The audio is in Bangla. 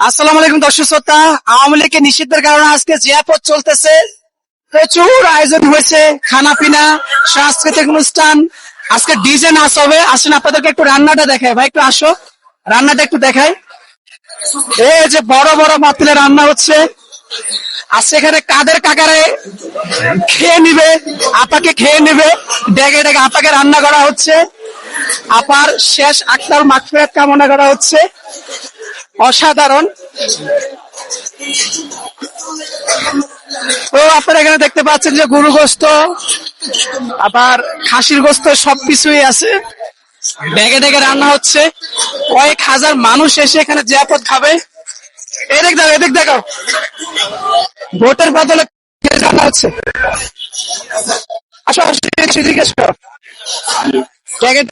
আসসালামু আলাইকুম দর্শক শ্রোতা। আওয়ামী লীগের নিষিদ্ধের কারণে আজকে জিয়াপথ চলতেছে, প্রচুর আয়োজন হয়েছে খানা পিনা সাংস্কৃতিক অনুষ্ঠান। আজকে ডিজে নাচ হবে আসেন আপনাদেরকে একটু রান্নাটা দেখায় ভাই, একটু আসো, রান্নাটা একটু দেখাই। এই যে বড় বড় মাতলে রান্না হচ্ছে। আর সেখানে কাদের কাকারে খেয়ে নিবে, আপাকে খেয়ে নিবে, ডেকে ডেকে আপাকে রান্না করা হচ্ছে। আপার শেষ আক্তার মাকফিরাত কামনা করা হচ্ছে। অসাধারণ। তো আপনারা এখানে দেখতে পাচ্ছেন যে গরু গোস্ত, আবার খাসির গোস্ত সবকিছুই আছে। ডেকে ডেকে রান্না হচ্ছে। কয়েক হাজার মানুষ এসে এখানে জিয়াপদ খাবে। এদিক দেখো এদিক দেখো ভোটের বদলে রান্না হচ্ছে। আসো আসো জিজ্ঞেস করো ডেকে